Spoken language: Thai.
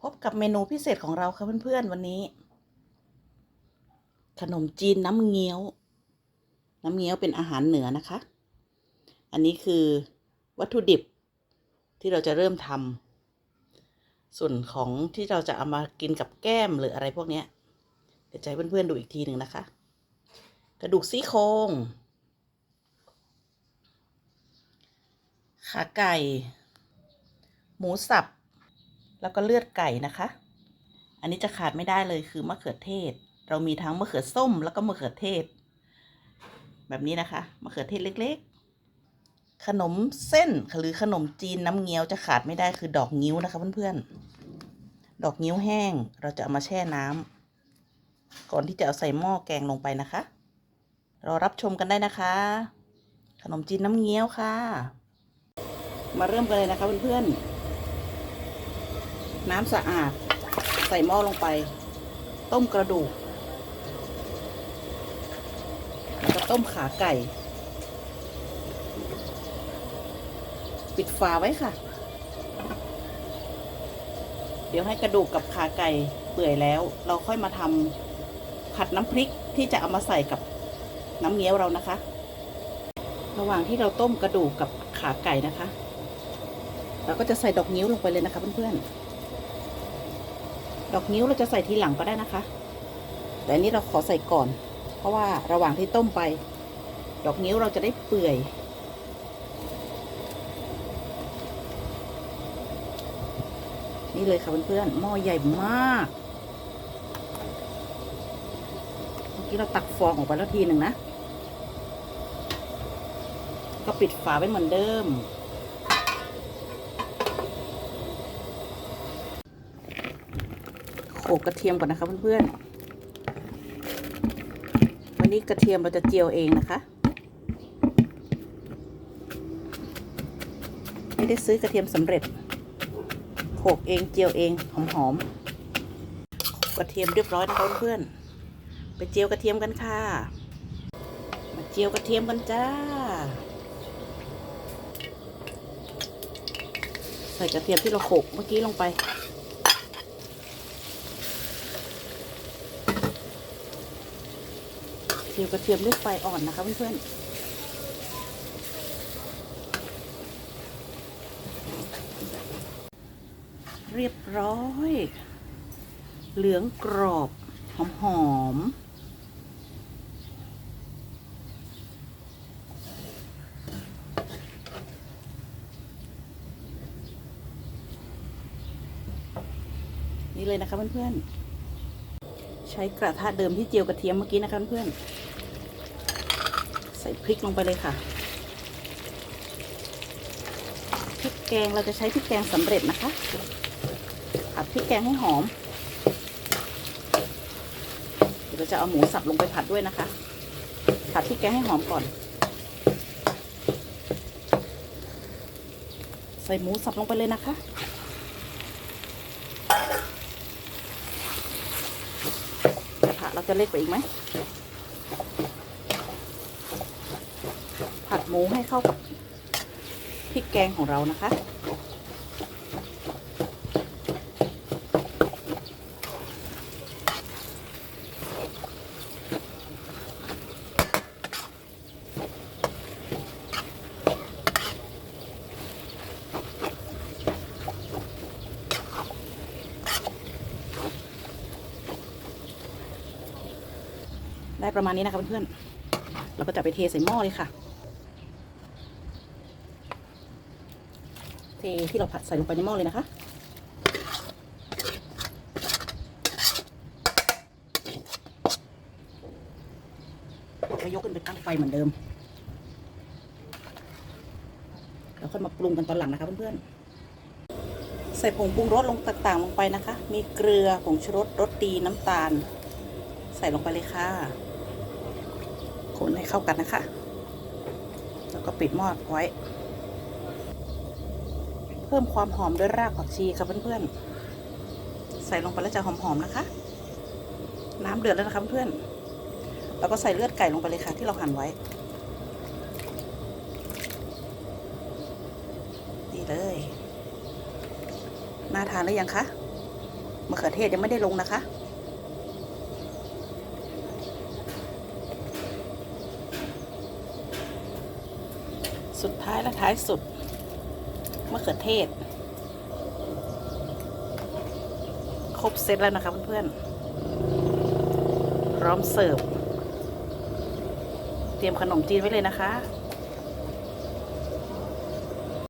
พบกับเมนูพิเศษของเราค่ะเพื่อนๆวันนี้ ขนมจีนน้ำเงี้ยว น้ำเงี้ยวเป็นอาหารเหนือนะคะ อันนี้คือวัตถุดิบที่เราจะเริ่มทำส่วนของที่เราจะเอามากินกับแก้มหรืออะไรพวกนี้เดี๋ยวจะให้เพื่อนๆดูอีกทีหนึ่งนะคะ กระดูกซี่โครงขาไก่ หมูสับ แล้วก็เลือดไก่นะคะ อันนี้จะขาดไม่ได้เลยคือมะเขือเทศ เรามีทั้งมะเขือส้มแล้วก็มะเขือเทศ แบบนี้นะคะมะเขือเทศเล็กๆ ขนมเส้นหรือขนมจีนน้ำเงี้ยวจะขาดไม่ได้คือดอกงิ้วนะคะเพื่อนๆ ดอกงิ้วแห้งเราจะเอามาแช่น้ำก่อนที่จะเอาใส่หม้อแกงลงไปนะคะรอรับชมกันได้นะคะ ขนมจีนน้ำเงี้ยวค่ะ มาเริ่มกันเลยนะคะเพื่อนๆ น้ำสะอาด ใส่หม้อลงไป ต้มกระดูก แล้วก็ต้มขาไก่ ปิดฝาไว้ค่ะ เดี๋ยวให้กระดูกกับขาไก่เปื่อยแล้ว เราค่อยมาทำผัดน้ำพริกที่จะเอามาใส่กับน้ำเงี้ยวเรานะคะ ระหว่างที่เราต้มกระดูกกับขาไก่นะคะเราก็จะใส่ดอกนิ้วลงไปเลยนะคะเพื่อนๆ ดอกนิ้วเราจะใส่ทีหลังก็ได้นะคะ แต่อันนี้เราขอใส่ก่อน เพราะว่าระหว่างที่ต้มไป ดอกนิ้วเราจะได้เปื่อย นี่เลยค่ะเพื่อนๆหม้อใหญ่มากเมื่อกี้เราตักฟองออกไปแล้วทีหนึ่งนะ ก็ปิดฝาไว้เหมือนเดิม โขกระเทียมก่อนนะคะเพื่อนๆ วันนี้กระเทียมเราจะเจียวเองนะคะ ไม่ได้ซื้อกระเทียมสำเร็จโขกเองเจียวเองหอมๆ กระเทียมเรียบร้อยนะคะเพื่อนๆ ไปเจียวกระเทียมกันค่ะ มาเจียวกระเทียมกันจ้า ใส่กระเทียมที่เราโขกเมื่อกี้ลงไป จียวกระเทียมด้วยไฟอ่อนนะคะเพื่อนๆเรียบร้อย เหลืองกรอบ หอมหอม นี่เลยนะคะเพื่อนๆ ใช้กระทะเดิมที่เจียวกระเทียมเมื่อกี้นะคะเพื่อนใส่พริกลงไปเลยค่ะพริกแกงเราจะใช้พริกแกงสำเร็จนะคะผัดพริกแกงให้หอมเดี๋ยวเราจะเอาหมูสับลงไปผัดด้วยนะคะ ผัดพริกแกงให้หอมก่อน ใส่หมูสับลงไปเลยนะคะกระทะเราจะเล็กไปอีกไหม ผัดหมูให้เข้ากับพริกแกงของเรานะคะ ได้ประมาณนี้นะคะเพื่อนๆเราก็จะไปเทใส่หม้อเลยค่ะ เทที่เราผัดใส่ลงไปในหม้อเลยนะคะ แล้วยกขึ้นไปตั้งไฟเหมือนเดิม แล้วค่อยมาปรุงกันตอนหลังนะคะเพื่อนๆ ใส่ผงปรุงรสลงต่างๆลงไปนะคะ มีเกลือผงชูรสรสดีน้ำตาล ใส่ลงไปเลยค่ะ คนให้เข้ากันนะคะ แล้วก็ปิดหม้อไว้ เพิ่มความหอมด้วยรากผักชีค่ะเพื่อนๆ ใส่ลงไปแล้วจะหอมๆนะคะ น้ำเดือดแล้วนะคะเพื่อนๆแล้วก็ใส่เลือดไก่ลงไปเลยค่ะที่เราหั่นไว้ดีเลยน่าทานหรือยังคะมะเขือเทศยังไม่ได้ลงนะคะสุดท้ายและท้ายสุด มะเขือเทศ ครบเซตแล้วนะคะเพื่อนๆพร้อมเสิร์ฟ เตรียมขนมจีนไว้เลยนะคะ